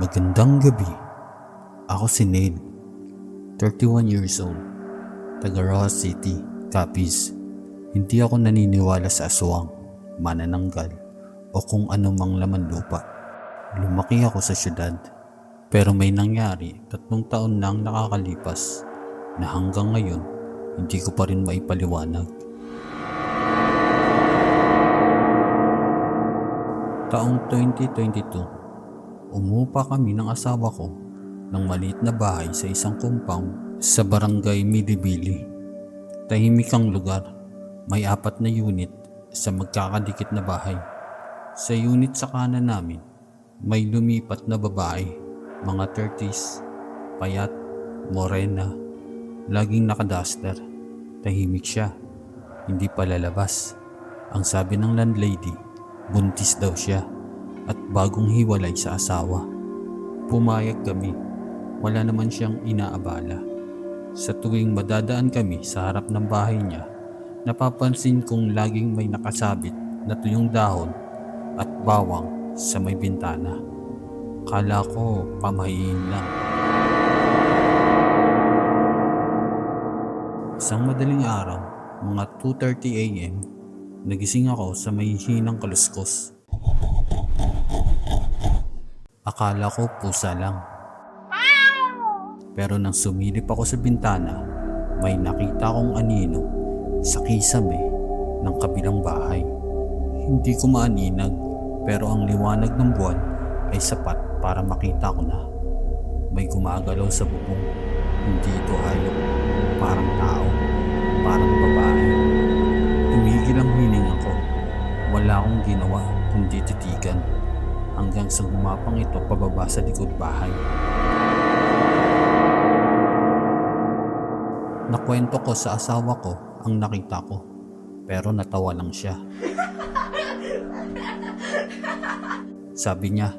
Magandang gabi. Ako si Neil, 31 years old, taga Rojas City, Capiz. Hindi ako naniniwala sa aswang, manananggal, o kung anumang laman lupa. Lumaki ako sa syudad, pero may nangyari tatlong taon nang nakakalipas na hanggang ngayon hindi ko pa rin maipaliwanag. Taong 2022, umupa kami ng asawa ko ng maliit na bahay sa isang compound sa barangay Milibili. Tahimik ang lugar, may apat na unit sa magkakadikit na bahay. Sa unit sa kanan namin, may lumipat na babae, mga 30s, payat, morena, laging nakaduster. Tahimik siya, hindi pa lalabas. Ang sabi ng landlady, buntis daw siya at bagong hiwalay sa asawa. Pumayag kami, wala naman siyang inaabala. Sa tuwing madadaan kami sa harap ng bahay niya, napapansin kong laging may nakasabit na tuyong dahon at bawang sa may bintana. Kala ko pamahiin lang. Isang madaling araw, mga 2.30 a.m., nagising ako sa may hinang kaluskos. Akala ko pusa lang. Pero nang sumilip ako sa bintana, may nakita akong anino sa kisame ng kabilang bahay. Hindi ko maaninag pero ang liwanag ng buwan ay sapat para makita ko na. May gumagalaw sa bubong. Hindi ito hayop. Parang tao. Parang babae. Tumigil ang hininga ko. Wala akong ginawa kundi titigan hanggang sa gumapang ito pababa sa likod bahay. Nakwento ko sa asawa ko ang nakita ko pero natawa lang siya. Sabi niya,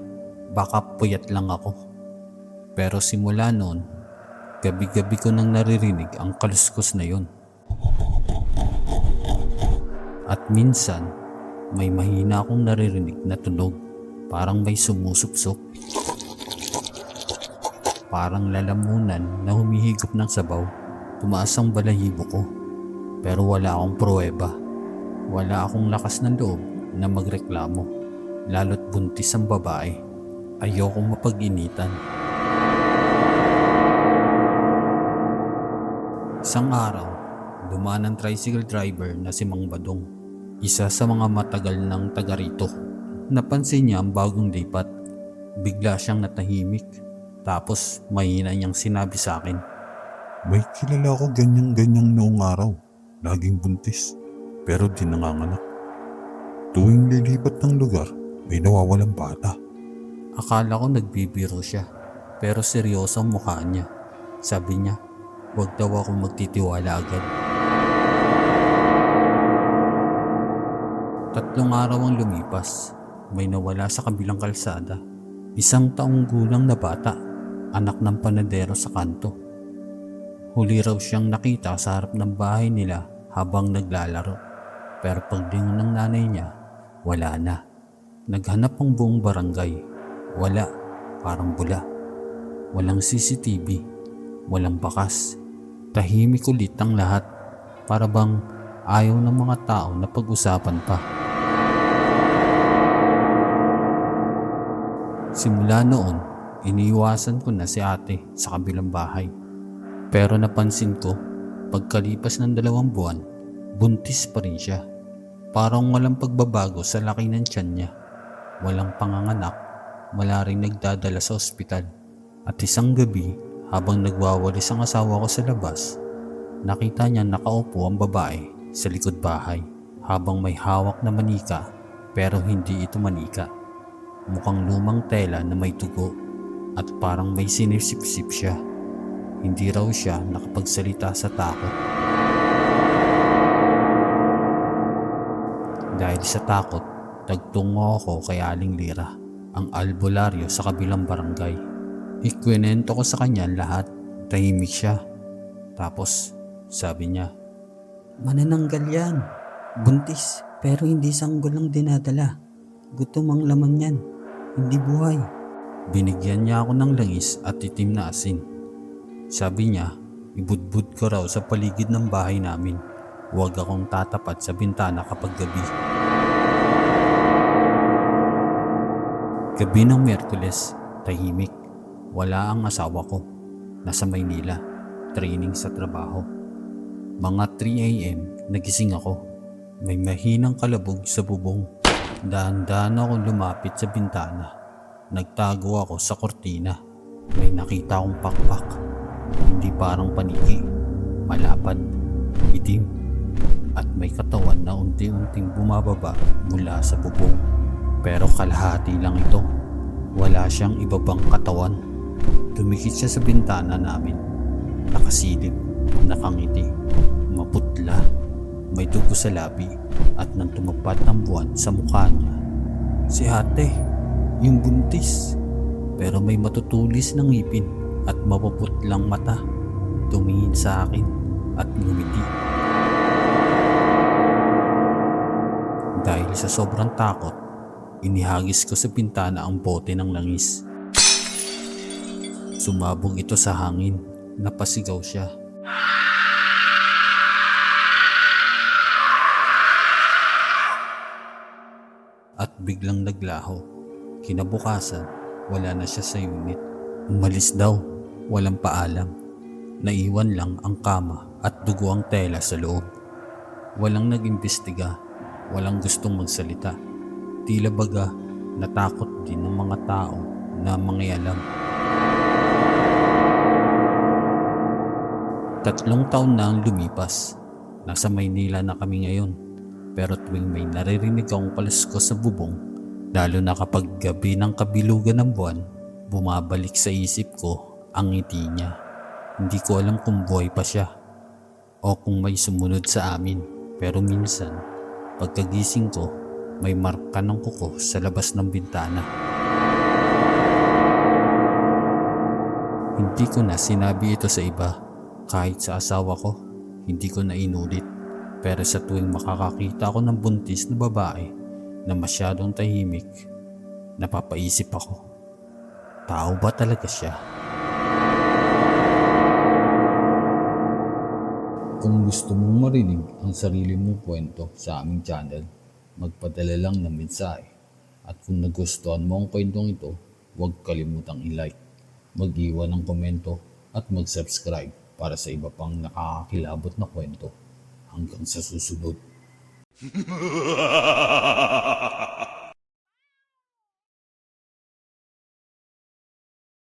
baka puyat lang ako. Pero simula noon, gabi-gabi ko nang naririnig ang kaluskos na yon. At minsan, may mahina akong naririnig na tunog. Parang may sumusupsok. Parang lalamunan na humihigop ng sabaw. Tumaas ang balahibo ko. Pero wala akong pruweba. Wala akong lakas ng loob na magreklamo. Lalo't buntis ang babae. Ayokong mapag-initan. Isang araw, dumaan ang tricycle driver na si Mang Badong. Isa sa mga matagal ng taga rito. Napansin niya ang bagong lipat. Bigla siyang natahimik. Tapos mahina niyang sinabi sa akin. May kilala ko ganyan-ganyan noong araw. Laging buntis. Pero di nanganganak. Tuwing lilipat ng lugar, may nawawalang bata. Akala ko nagbibiro siya. Pero seryoso ang mukha niya. Sabi niya, huwag daw ako magtitiwala agad. Tatlong araw ang lumipas. May nawala sa kabilang kalsada. Isang taong gulang na bata, anak ng panadero sa kanto. Huli raw siyang nakita sa harap ng bahay nila habang naglalaro. Pero paglingon ng nanay niya, wala na. Naghanap ang buong barangay. Wala. Parang bula. Walang CCTV. Walang bakas. Tahimik ulit ang lahat. Para bang ayaw ng mga tao na pag-usapan pa. Simula noon, iniiwasan ko na si ate sa kabilang bahay. Pero napansin ko, pagkalipas ng dalawang buwan, buntis pa rin siya. Parang walang pagbabago sa laki ng tiyan niya. Walang panganganak, wala rin nagdadala sa ospital. At isang gabi, habang nagwawalis ang asawa ko sa labas, nakita niya nakaupo ang babae sa likod bahay habang may hawak na manika pero hindi ito manika. Mukhang lumang tela na may tugo at parang may sinisipsip siya. Hindi raw siya nakapagsalita sa takot. Dahil sa takot, tagtungo ako kay Aling Lira, ang albularyo sa kabilang barangay. Ikwinento ko sa kanya lahat. Tahimik siya. Tapos, sabi niya, Manananggal yan. Buntis, pero hindi sanggol ang dinadala. Gutom ang laman yan. Hindi buhay. Binigyan niya ako ng langis at itim na asin. Sabi niya, ibudbud ko raw sa paligid ng bahay namin. Huwag akong tatapat sa bintana kapag gabi. Gabi ng Merkules, tahimik. Wala ang asawa ko. Nasa Maynila, training sa trabaho. Mga 3 a.m. nagising ako. May mahinang kalabog sa bubong. Dahan-dahan ako lumapit sa bintana. Nagtago ako sa kortina. May nakita akong pakpak. Hindi parang paniki. Malapad. Itim. At may katawan na unti-unting bumababa mula sa bubong. Pero kalahati lang ito. Wala siyang iba pang katawan. Tumikit siya sa bintana namin. Nakasilip, nakangiti, maputla, may dugo sa labi at nang tumapat ang buwan sa mukha niya. Si ate, yung buntis. Pero may matutulis ng ngipin at mapuputlang mata. Tumingin sa akin at ngumiti. Dahil sa sobrang takot, inihagis ko sa pintana ang bote ng langis. Sumabog ito sa hangin. Napasigaw siya. At biglang naglaho. Kinabukasan, wala na siya sa unit. Umalis daw, walang paalam. Naiwan lang ang kama at dugo ang tela sa loob. Walang nag-imbestiga, walang gustong magsalita. Tila baga, natakot din ng mga tao na mangyalam. Tatlong taon na ang lumipas. Nasa Maynila na kami ngayon. Pero tuwing may naririnig akong palasko sa bubong, lalo na kapag gabi ng kabilugan ng buwan, bumabalik sa isip ko ang ngiti niya. Hindi ko alam kung buhay pa siya o kung may sumunod sa amin. Pero minsan, pagkagising ko, may marka ng kuko sa labas ng bintana. Hindi ko na sinabi ito sa iba. Kahit sa asawa ko, hindi ko na inulit. Pero sa tuwing makakakita ako ng buntis na babae na masyadong tahimik, napapaisip ako. Tao ba talaga siya? Kung gusto mong marinig ang sarili mong kwento sa aming channel, magpadala lang ng mensahe. At kung nagustuhan mo ang kwentong ito, huwag kalimutang i-like, mag-iwan ng komento at mag-subscribe para sa iba pang nakakakilabot na kwento hanggang sa susunod.